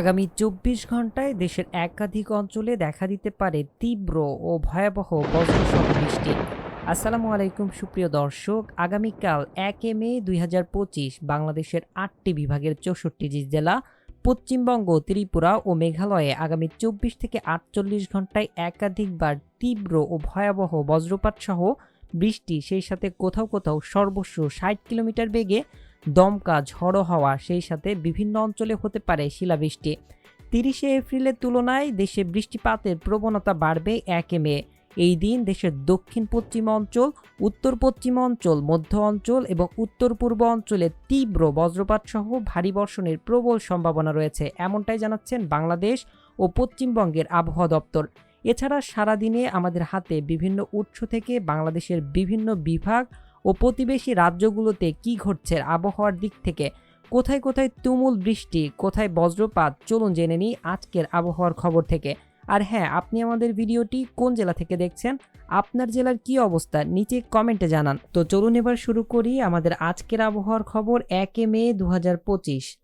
আগামী চব্বিশ ঘন্টায় দেশের একাধিক অঞ্চলে দেখা দিতে পারে তীব্র ও ভয়াবহ বজ্রসহ বৃষ্টি। আসসালামু আলাইকুম, সুপ্রিয় দর্শক। আগামীকাল একে মে দুই হাজার পঁচিশ, বাংলাদেশের আটটি বিভাগের চৌষট্টি জেলা, পশ্চিমবঙ্গ, ত্রিপুরা ও মেঘালয়ে আগামী চব্বিশ থেকে আটচল্লিশ ঘন্টায় একাধিকবার তীব্র ও ভয়াবহ বজ্রপাত সহ বৃষ্টি, সেই সাথে কোথাও কোথাও সর্বস্ব ষাট কিলোমিটার বেগে দমকা ঝড়ো হাওয়া, সেই সাথে বিভিন্ন অঞ্চলে হতে পারে শিলাবৃষ্টি। তিরিশে এপ্রিলের তুলনায় দেশে বৃষ্টিপাতের প্রবণতা বাড়বে একে মে। এই দিন দেশের দক্ষিণ পশ্চিম অঞ্চল, উত্তর পশ্চিম অঞ্চল, মধ্য অঞ্চল এবং উত্তর পূর্ব অঞ্চলে তীব্র বজ্রপাত সহ ভারী বর্ষণের প্রবল সম্ভাবনা রয়েছে। এমনটাই জানাচ্ছেন বাংলাদেশ ও পশ্চিমবঙ্গের আবহাওয়া দপ্তর। এছাড়া সারাদিনে আমাদের হাতে বিভিন্ন উৎস থেকে বাংলাদেশের বিভিন্ন বিভাগ প্রতিবেশী রাজ্যগুলোতে কি ঘটছে আবহাওয়ার দিক থেকে? কোথায় কোথায় তুমুল বৃষ্টি, কোথায় বজ্রপাত? চলুন জেনে নিই আজকের আবহাওয়ার খবর থেকে। আর হ্যাঁ আপনি আমাদের ভিডিওটি কোন জেলা থেকে দেখছেন? আপনার জেলার কি অবস্থা? নিচে কমেন্টে জানান। তো চলুন এবার শুরু করি আমাদের আজকের আবহাওয়ার খবর একে মে দু হাজার পঁচিশ।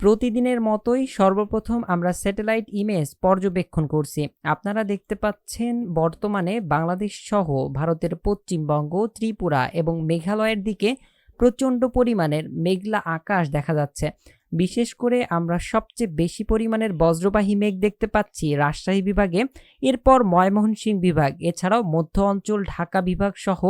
প্রতিদিনের মতোই সর্বপ্রথম আমরা স্যাটেলাইট ইমেজ পর্যবেক্ষণ করছি। আপনারা দেখতে পাচ্ছেন বর্তমানে বাংলাদেশ সহ ভারতের পশ্চিমবঙ্গ, ত্রিপুরা এবং মেঘালয়ের দিকে প্রচণ্ড পরিমাণের মেঘলা আকাশ দেখা যাচ্ছে। বিশেষ করে আমরা সবচেয়ে বেশি পরিমাণের বজ্রবাহী মেঘ দেখতে পাচ্ছি রাজশাহী বিভাগে, এরপর ময়মনসিংহ বিভাগ, এছাড়াও মধ্য অঞ্চল ঢাকা বিভাগ সহ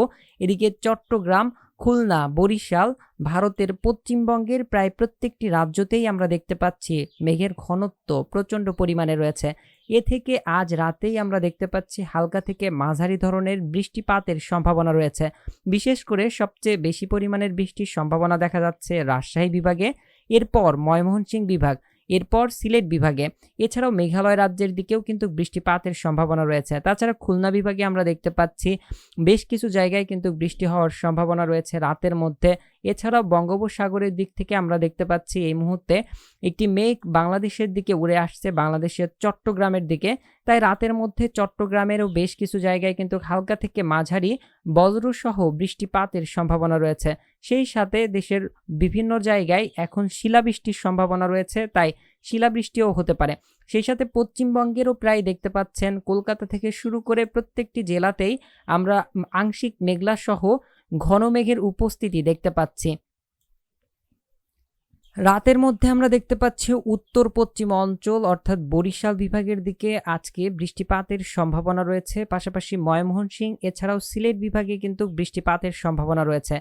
এদিকে চট্টগ্রাম খুলনা, বরিশাল ভারতের পশ্চিমবঙ্গের প্রায় প্রত্যেকটি রাজ্যতেই আমরা দেখতে পাচ্ছি মেঘের ঘনত্ব প্রচণ্ড পরিমাণে রয়েছে। এ থেকে আজ রাতেই আমরা দেখতে পাচ্ছি হালকা থেকে মাঝারি ধরনের বৃষ্টিপাতের সম্ভাবনা রয়েছে। বিশেষ করে সবচেয়ে বেশি পরিমাণের বৃষ্টির সম্ভাবনা দেখা যাচ্ছে রাজশাহী বিভাগে। এরপর ময়মনসিংহ বিভাগ। এরপর সিলেট বিভাগে। এছাড়াও মেঘালয় রাজ্যের দিকেও কিন্তু বৃষ্টিপাতের সম্ভাবনা রয়েছে। তাছাড়া খুলনা বিভাগে আমরা দেখতে পাচ্ছি, বেশ কিছু জায়গায় কিন্তু বৃষ্টি হওয়ার সম্ভাবনা রয়েছে রাতের মধ্যে। এছাড়াও বঙ্গোপসাগরের দিক থেকে আমরা দেখতে পাচ্ছি এই মুহূর্তে একটি মেঘ বাংলাদেশের দিকে উড়ে আসছে, বাংলাদেশের চট্টগ্রামের দিকে। তাই রাতের মধ্যে চট্টগ্রামেরও বেশ কিছু জায়গায় কিন্তু হালকা থেকে মাঝারি বজ্রসহ বৃষ্টিপাতের সম্ভাবনা রয়েছে। সেই সাথে দেশের বিভিন্ন জায়গায় এখন শিলাবৃষ্টির সম্ভাবনা রয়েছে, তাই শিলাবৃষ্টিও হতে পারে। সেই সাথে পশ্চিমবঙ্গেরও প্রায় দেখতে পাচ্ছেন, কলকাতা থেকে শুরু করে প্রত্যেকটি জেলাতেই আমরা আংশিক মেঘলা সহ ঘন মেঘের উপস্থিতি দেখতে পাচ্ছি। রাতের মধ্যে আমরা দেখতে পাচ্ছি উত্তর পশ্চিম অঞ্চল অর্থাৎ বরিশাল বিভাগের দিকে আজকে বৃষ্টিপাতের সম্ভাবনা রয়েছে। পাশাপাশি ময়মনসিংহ, এছাড়াও সিলেট বিভাগে কিন্তু বৃষ্টিপাতের সম্ভাবনা রয়েছে।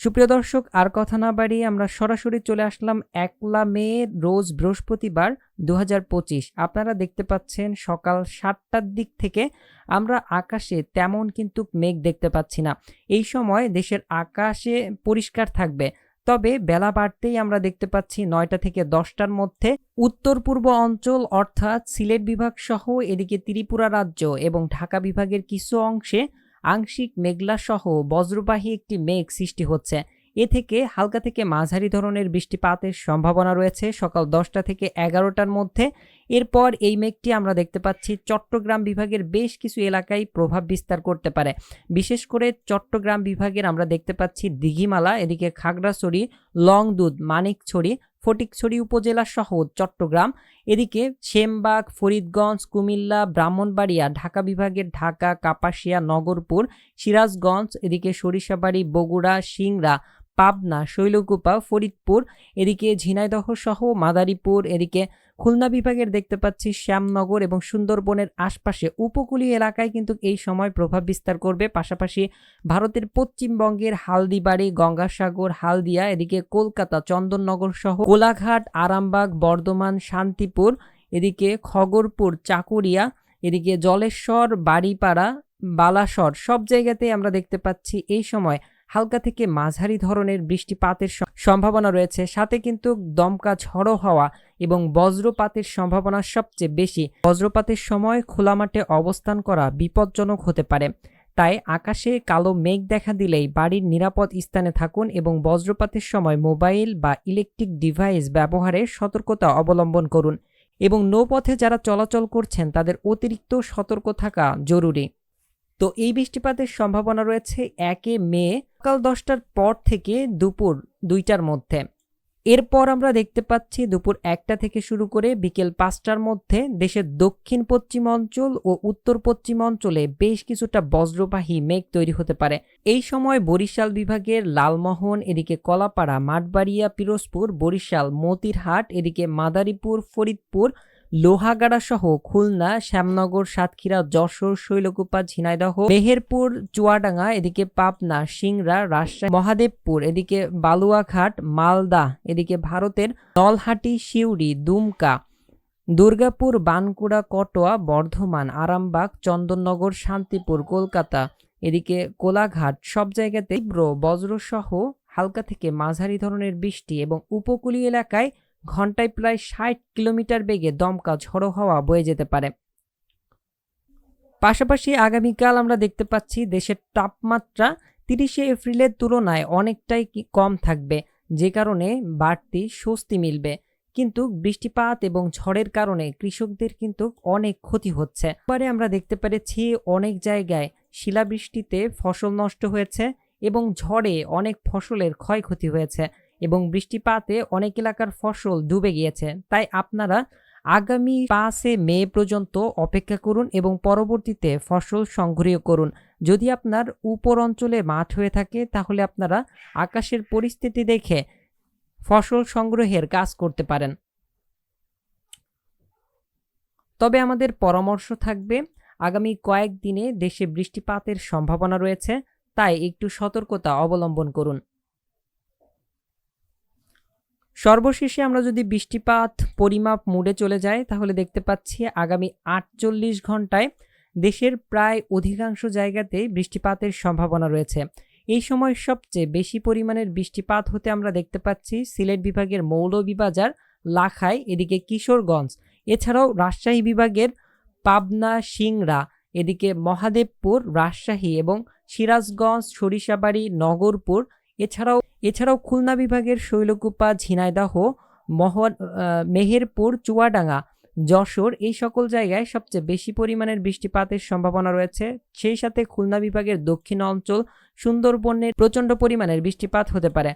সুপ্রিয় দর্শক, আর কথা না বাড়িয়ে আমরা সরাসরি চলে আসলাম একলা মে রোজ বৃহস্পতিবার দু হাজার পঁচিশ। আপনারা দেখতে পাচ্ছেন সকাল সাতটার দিক থেকে আমরা আকাশে তেমন কিন্তু মেঘ দেখতে পাচ্ছি না। এই সময় দেশের আকাশে পরিষ্কার থাকবে। তবে বেলা বাড়তেই আমরা দেখতে পাচ্ছি নয়টা থেকে দশটার মধ্যে উত্তর পূর্ব অঞ্চল অর্থাৎ সিলেট বিভাগ সহ এদিকে ত্রিপুরা রাজ্য এবং ঢাকা বিভাগের কিছু অংশে আংশিক মেঘলা সহ বজ্রবাহী একটি মেঘ সৃষ্টি হচ্ছে। এ থেকে হালকা থেকে মাঝারি ধরনের বৃষ্টিপাতের সম্ভাবনা রয়েছে। সকাল দশটা থেকে এগারোটার মধ্যে। এরপর এই মেঘটি আমরা দেখতে পাচ্ছি চট্টগ্রাম বিভাগের বেশ কিছু এলাকায় প্রভাব বিস্তার করতে পারে। বিশেষ করে চট্টগ্রাম বিভাগের আমরা দেখতে পাচ্ছি দিঘিমালা, এদিকে খাগড়াছড়ি লংদুধ মানিকছড়ি ফটিকছড়ি উপজেলা সহ চট্টগ্রাম। এদিকে সেমবাগ, ফরিদগঞ্জ, কুমিল্লা, ব্রাহ্মণবাড়িয়া, ঢাকা বিভাগের ঢাকা, কাপাসিয়া, নগরপুর, সিরাজগঞ্জ, এদিকে সরিষাবাড়ি, বগুড়া, সিংড়া, পাবনা, শৈলকুপা, ফরিদপুর, এদিকে ঝিনাইদহ সহ মাদারীপুর, এদিকে খুলনা বিভাগের দেখতে পাচ্ছি শ্যামনগর এবং সুন্দরবনের আশপাশে উপকূলীয় এলাকায় কিন্তু এই সময় প্রভাব বিস্তার করবে। পাশাপাশি ভারতের পশ্চিমবঙ্গের হালদিবাড়ি, গঙ্গাসাগর, হালদিয়া, এদিকে কলকাতা, চন্দননগর সহ কোলাঘাট, আরামবাগ, বর্ধমান, শান্তিপুর, এদিকে খগরপুর, চাকুরিয়া, এদিকে জলেশ্বর, বাড়িপাড়া, বালাসর সব জায়গাতেই আমরা দেখতে পাচ্ছি এই সময় হালকা থেকে মাঝারি ধরনের বৃষ্টিপাতের সম্ভাবনা রয়েছে। সাথে কিন্তু দমকা ঝড়ো হওয়া এবং বজ্রপাতের সম্ভাবনা সবচেয়ে বেশি। বজ্রপাতের সময় খোলা মাঠে অবস্থান করা বিপজ্জনক হতে পারে। তাই আকাশে কালো মেঘ দেখা দিলেই বাড়ির নিরাপদ স্থানে থাকুন এবং বজ্রপাতের সময় মোবাইল বা ইলেকট্রিক ডিভাইস ব্যবহারে সতর্কতা অবলম্বন করুন এবং নৌপথে যারা চলাচল করছেন তাদের অতিরিক্ত সতর্ক থাকা জরুরি। তো এই বৃষ্টিপাতের সম্ভাবনা রয়েছে একে মে সকাল দশটার পর থেকে দুপুর দুইটার মধ্যে। এরপর আমরা দেখতে পাচ্ছি দুপুর একটা থেকে শুরু করে বিকেল পাঁচটার মধ্যে দেশের দক্ষিণ পশ্চিম অঞ্চল ও উত্তর পশ্চিম অঞ্চলে বেশ কিছুটা বজ্রবাহী মেঘ তৈরি হতে পারে। এই সময় বরিশাল বিভাগের লালমোহন, এদিকে কলাপাড়া, মাঠবাড়িয়া, পিরোজপুর, বরিশাল, মতিরহাট, এদিকে মাদারীপুর, ফরিদপুর লোহাগাড়া সহ খুলনা, শ্যামনগর, সাতক্ষীরা, যশোর, শৈলকুপা, ঝিনাইদহ, মেহেরপুর, চুয়াডাঙ্গা, এদিকে পাবনা, সিংড়া, রাজশাহী, মহাদেবপুর, এদিকে বালুয়াঘাট, মালদা, এদিকে ভারতের নলহাটি, সিউড়ি, দুমকা, দুর্গাপুর, বানকুড়া, কটোয়া, বর্ধমান, আরামবাগ, চন্দননগর, শান্তিপুর, কলকাতা, এদিকে কোলাঘাট, সব জায়গাতে তীব্র বজ্রসহ হালকা থেকে মাঝারি ধরনের বৃষ্টি এবং উপকূলীয় এলাকায় ঘন্টায় প্রায় ষাট কিলোমিটার বেগে দমকা ঝড়ো হাওয়া বয়ে যেতে পারে। পাশাপাশি আগামীকাল আমরা দেখতে পাচ্ছি দেশের তাপমাত্রা তিরিশে এপ্রিলের তুলনায় অনেকটাই কম থাকবে, যে কারণে বাড়তি স্বস্তি মিলবে। কিন্তু বৃষ্টিপাত এবং ঝড়ের কারণে কৃষকদের কিন্তু অনেক ক্ষতি হচ্ছে। এবারে আমরা দেখতে পেরেছি অনেক জায়গায় শিলাবৃষ্টিতে ফসল নষ্ট হয়েছে এবং ঝড়ে অনেক ফসলের ক্ষয়ক্ষতি হয়েছে। এবং বৃষ্টিপাতে অনেক এলাকার ফসল ডুবে গিয়েছে। তাই আপনারা আগামী পাঁচে মে পর্যন্ত অপেক্ষা করুন এবং পরবর্তীতে ফসল সংগ্রহ করুন। যদি আপনার উপর অঞ্চলে মাঠ হয়ে থাকে, তাহলে আপনারা আকাশের পরিস্থিতি দেখে ফসল সংগ্রহের কাজ করতে পারেন। তবে আমাদের পরামর্শ থাকবে, আগামী কয়েকদিনে দেশে বৃষ্টিপাতের সম্ভাবনা রয়েছে, তাই একটু সতর্কতা অবলম্বন করুন। সর্বশেষে আমরা যদি বৃষ্টিপাত পরিমাপ মুডে চলে যাই, তাহলে দেখতে পাচ্ছি আগামী আটচল্লিশ ঘন্টায় দেশের প্রায় অধিকাংশ জায়গাতেই বৃষ্টিপাতের সম্ভাবনা রয়েছে। এই সময় সবচেয়ে বেশি পরিমাণের বৃষ্টিপাত হতে আমরা দেখতে পাচ্ছি সিলেট বিভাগের মৌলভীবাজার লাখাই, এদিকে কিশোরগঞ্জ। এছাড়াও রাজশাহী বিভাগের পাবনা, সিংড়া, এদিকে মহাদেবপুর, রাজশাহী এবং সিরাজগঞ্জ, সরিষাবাড়ি, নগরপুর, এছাড়াও এছাড়াও খুলনা বিভাগের শৈলকুপা, ঝিনাইদহ, মহন মেহেরপুর, চুয়াডাঙ্গা, যশোর এই সকল জায়গায় সবচেয়ে বেশি পরিমাণের বৃষ্টিপাতের সম্ভাবনা রয়েছে। সেই সাথে খুলনা বিভাগের দক্ষিণ অঞ্চল সুন্দরবনের প্রচণ্ড পরিমাণের বৃষ্টিপাত হতে পারে।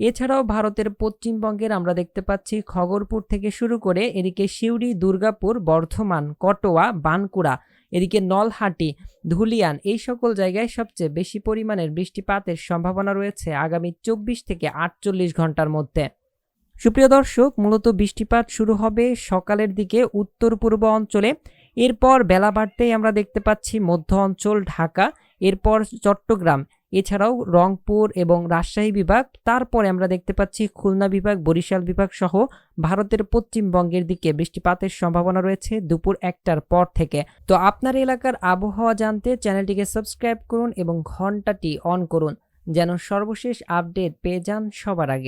এছাড়াও ভারতের পশ্চিমবঙ্গের আমরা দেখতে পাচ্ছি খগরপুর থেকে শুরু করে এদিকে সিউড়ি, দুর্গাপুর, বর্ধমান, কটোয়া বানকুড়া এদিকে নলহাটি, ধুলিয়ান এই সকল জায়গায় সবচেয়ে বেশি পরিমাণের বৃষ্টিপাতের সম্ভাবনা রয়েছে আগামী চব্বিশ থেকে আটচল্লিশ ঘণ্টার মধ্যে। সুপ্রিয় দর্শক, মূলত বৃষ্টিপাত শুরু হবে সকালের দিকে উত্তর পূর্ব অঞ্চলে। এরপর বেলা বাড়তেই আমরা দেখতে পাচ্ছি মধ্য অঞ্চল, ঢাকা, এরপর চট্টগ্রাম। এছাড়াও রংপুর এবং রাজশাহী বিভাগ, তারপরে আমরা দেখতে পাচ্ছি খুলনা বিভাগ, বরিশাল বিভাগ সহ ভারতের পশ্চিমবঙ্গের দিকে বৃষ্টিপাতের সম্ভাবনা রয়েছে দুপুর একটার পর থেকে। তো আপনার এলাকার আবহাওয়া জানতে চ্যানেলটিকে সাবস্ক্রাইব করুন এবং ঘন্টাটি অন করুন, যেন সর্বশেষ আপডেট পেয়ে যান সবার আগে।